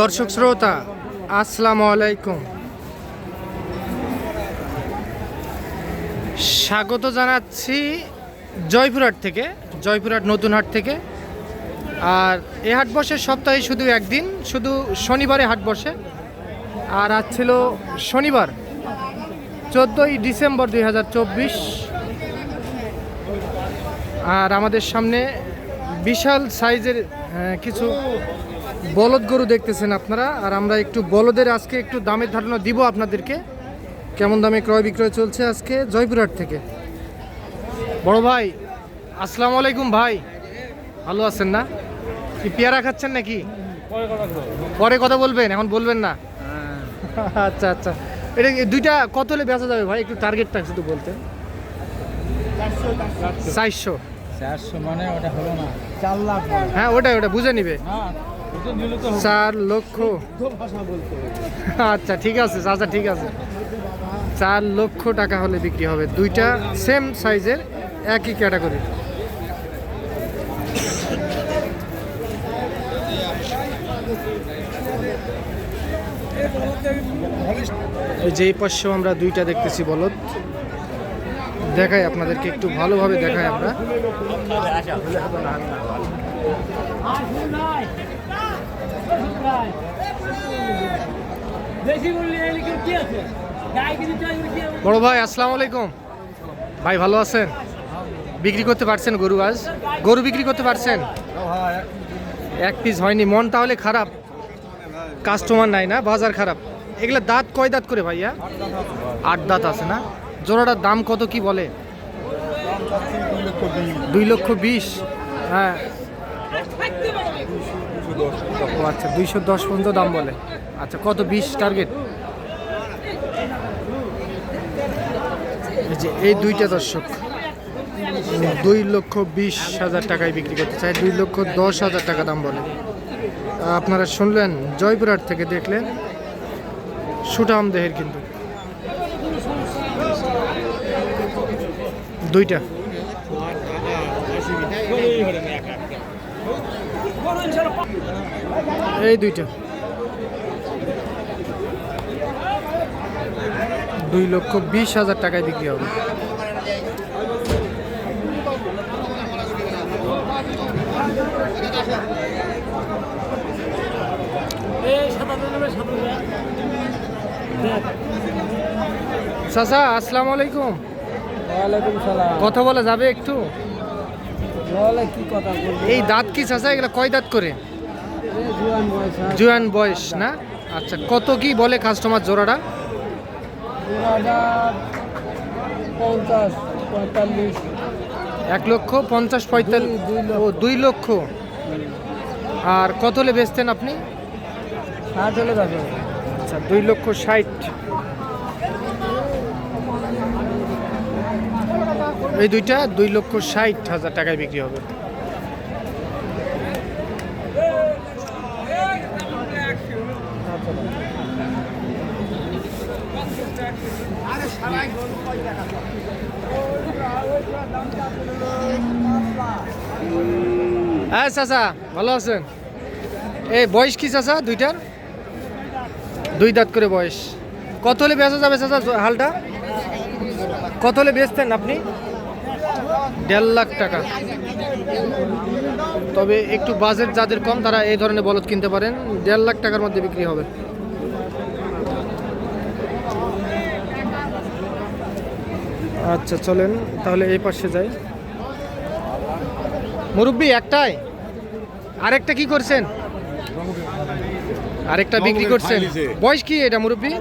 দর্শক শ্রোতা, আসসালামু আলাইকুম। স্বাগত জানাচ্ছি জয়পুরহাট থেকে, জয়পুরহাট নতুন হাট থেকে। আর এ হাট বসে সপ্তাহে শুধু একদিন, শুধু শনিবারে হাট বসে। আর আজ ছিল শনিবার, চোদ্দোই ডিসেম্বর দুই হাজার চব্বিশ। আর আমাদের সামনে বিশাল সাইজের কিছু বলদ গরু দেখতেছেন আপনারা। আর আমরা একটু বলদের আজকে একটু দামের ধারণা দিব আপনাদেরকে। কেমন দামে ক্রয় বিক্রয় চলছে আজকে জয়পুরহাট থেকে? বড় ভাই আসসালামু আলাইকুম ভাই। ভালো আছেন না? কি পেয়ারা খাচ্ছেন নাকি? পরে কথা বলবেন এখন বলবেন না। আচ্ছা আচ্ছা। এটা দুইটা কত হলে বেচা যাবে ভাই? একটু টার্গেটটা শুধু বলতেন। চারশো। চারশো মানে ওটা হলো না। চার লাখ হ্যাঁ ওটাই ওটা বুঝে নিবে। হ্যাঁ ওটা নিলে তো চার লক্ষ। আচ্ছা ঠিক আছে চাচা ঠিক আছে। চার লক্ষ টাকা হলে বিক্রি হবে। দুইটা সেম সাইজের একই ক্যাটাগরি। এই যে এই পাশেও আমরা দুইটা দেখতেছি বলদ। দেখাই, আপনাদেরকে একটু ভালোভাবে দেখাই আমরা? বড় ভাই, আসসালামু আলাইকুম। ভাই, ভালো আছেন? বিক্রি করতে পারছেন গরু আজ? গরু বিক্রি করতে পারছেন? এক পিস হয়নি। মন তাহলে খারাপ। কাস্টমার নাই না, বাজার খারাপ। এগুলা দাঁত কয় দাঁত করে ভাইয়া? আট দাঁত আছে না? জোড়াটার দাম কত কি বলে? দুই লক্ষ বিশ। হ্যাঁ। ও আচ্ছা দুইশো দশ পর্যন্ত দাম বলে। আচ্ছা কত বিশ টার্গেট যে এই দুইটা দর্শক। দুই লক্ষ বিশ হাজার টাকায় বিক্রি করতে চাই দুই লক্ষ দশ হাজার টাকা দাম বলে। আপনারা শুনলেন, জয়পুরহাট থেকে দেখলেন সুটাম দেহের কিন্তু। দুইটা। এই দুইটা। দুই লক্ষ বিশ হাজার টাকায় বিক্রি হবে। চাচা আসসালামু আলাইকুম। কথা বলা যাবে একটু? এই দাঁত কি চাচা এগুলো কয় দাঁত করে? এই জুয়ান বয়স হ্যাঁ। জুয়ান বয়স না? আচ্ছা কত কি বলে কাস্টমার জোড়াটা? এক লক্ষ পঞ্চাশ পঁয়তাল্লিশ ও দুই লক্ষ। আর কত হলে বেচতেন আপনি? ষাট হলে যাবে। আচ্ছা দুই লক্ষ ষাট। এই দুইটা দুই লক্ষ ষাট হাজার টাকায় বিক্রি হবে। হ্যাঁ চাচা, ভালো আছেন? এই বয়স কি চাচা দুইটার? দুই দাঁত করে বয়স। কত হলে বেচা যাবে চাচা হালটা? কত হলে বেচতেন আপনি? দেড় লাখ টাকা। তবে একটু বাজেট যাদের কম তারা এই ধরনের বলদ কিনতে পারেন। দেড় লাখ টাকার মধ্যে বিক্রি হবে। আচ্ছা চলেন তাহলে এই পাশে যাই। মুরব্বি একটাই? আরেকটা কি করছেন? আরেকটা বিক্রি করছেন? বয়স কি এটা মুরব্বি?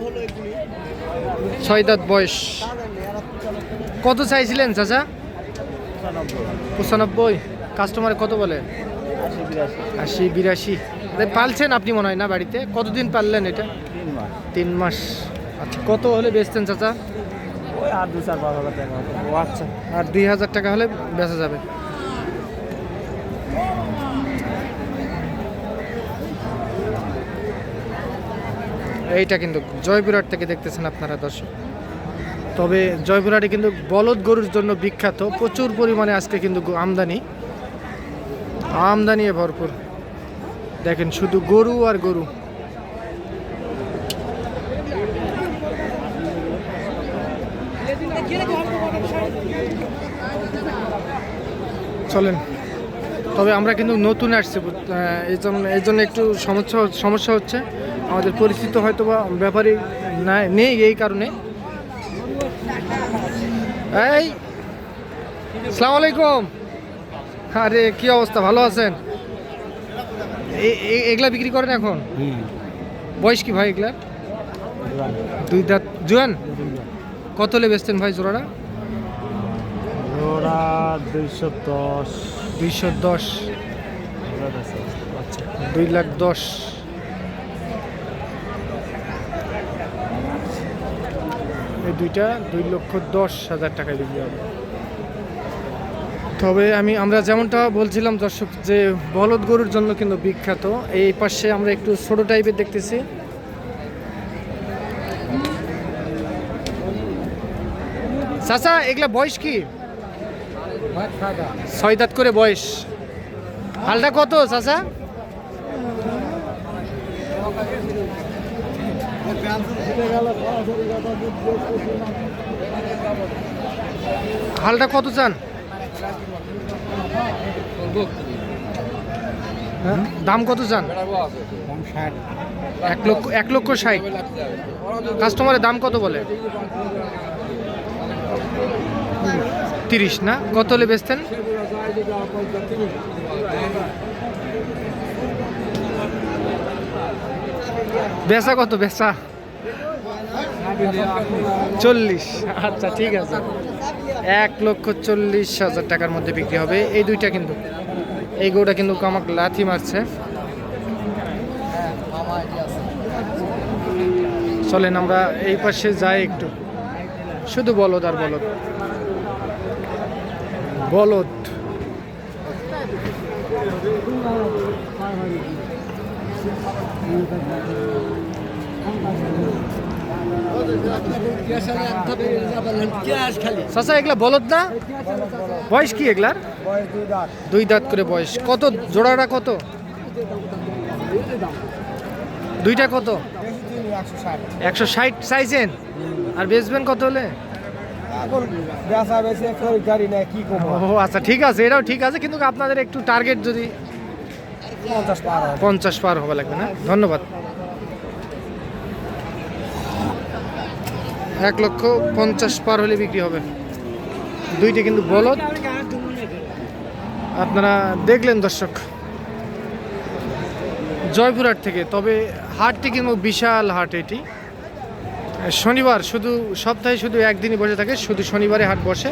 ছয় দাঁত বয়স। কত চাইছিলেন চাচা? পঁচানব্বই। কাস্টমার কত বলে? আশি বিরাশি। পালছেন আপনি মনে হয় না বাড়িতে? কতদিন পারলেন এটা? তিন মাস। আচ্ছা কত হলে বেচতেন চাচা? আর দু চার পাঁচ হাজার টাকা ও আচ্ছা। আর দুই হাজার টাকা হলে বেচা যাবে। এইটা কিন্তু জয়পুরহাট থেকে দেখতেছেন আপনারা দর্শক। তবে জয়পুরহাটে কিন্তু বলদ গরুর জন্য বিখ্যাত। প্রচুর পরিমাণে আজকে কিন্তু আমদানি। আমদানি ভরপুর। দেখেন, শুধু গরু আর গরু। চলেন। তবে আমরা কিন্তু নতুন আসছি এই জন্য এই জন্য একটু সমস্যা সমস্যা হচ্ছে। আমাদের পরিচিত হয়তো বা ব্যাপারই নাই নেই এই কারণে। এই সালাম আলাইকুম আরে কি অবস্থা? ভালো আছেন? এগুলা বিক্রি করেন এখন? বয়স কি ভাই এগুলা দুই দাঁত। জুয়ান? কত লে বেচতেন ভাই জোড়াটা? ওরা দুইশো দশ। দুইশো দশ। আচ্ছা দুই লাখ দশ। এই দুইটা দুই লক্ষ দশ হাজার টাকায় বিক্রি হবে। তবে আমি, আমরা যেমনটা বলছিলাম দর্শক যে বলদ গরুর জন্য কিন্তু বিখ্যাত, এই পাশে আমরা একটু ছোট টাইপের দেখতেছি। চাচা, এগুলা বয়স কি? ছয় দাঁত করে বয়স। হালটা কত চাচা? হালটা কত চান? হ্যাঁ? দাম কত চান? এক লক্ষ এক লক্ষ ষাট। কাস্টমারের দাম কত বলে? তিরিশ, না? কত হলে বেচতেন? বেচা কত? বেচা চল্লিশ। আচ্ছা ঠিক আছে। এক লক্ষ চল্লিশ হাজার টাকার মধ্যে বিক্রি হবে। এই দুইটা কিন্তু। এই গরুটা কিন্তু আমাকে লাথি মারছে। চলেন আমরা এই পাশে যাই একটু। শুধু বলদ আর বলদ। বলদ। চাচা, এগুলা বলদ না? বয়স কি এগুলার? দুই দাঁত করে বয়স। কত? জোড়াটা কত? দুইটা কত? একশো ষাট চাইছেন আর বেচবেন কত হলে? ও আচ্ছা ঠিক আছে, এটাও ঠিক আছে, কিন্তু আপনাদের একটু টার্গেট যদি পঞ্চাশ পার হবে। লাগবে না? ধন্যবাদ। এক লক্ষ পঞ্চাশ পার হলে বিক্রি হবে। দুইটা কিন্তু বলদ। আপনারা দেখলেন দর্শক, জয়পুরহাট থেকে, তবে হাটটি কিন্তু বিশাল হাট এটি। শনিবার শুধু সপ্তাহে শুধু একদিনই বসে থাকে, শুধু শনিবারে হাট বসে।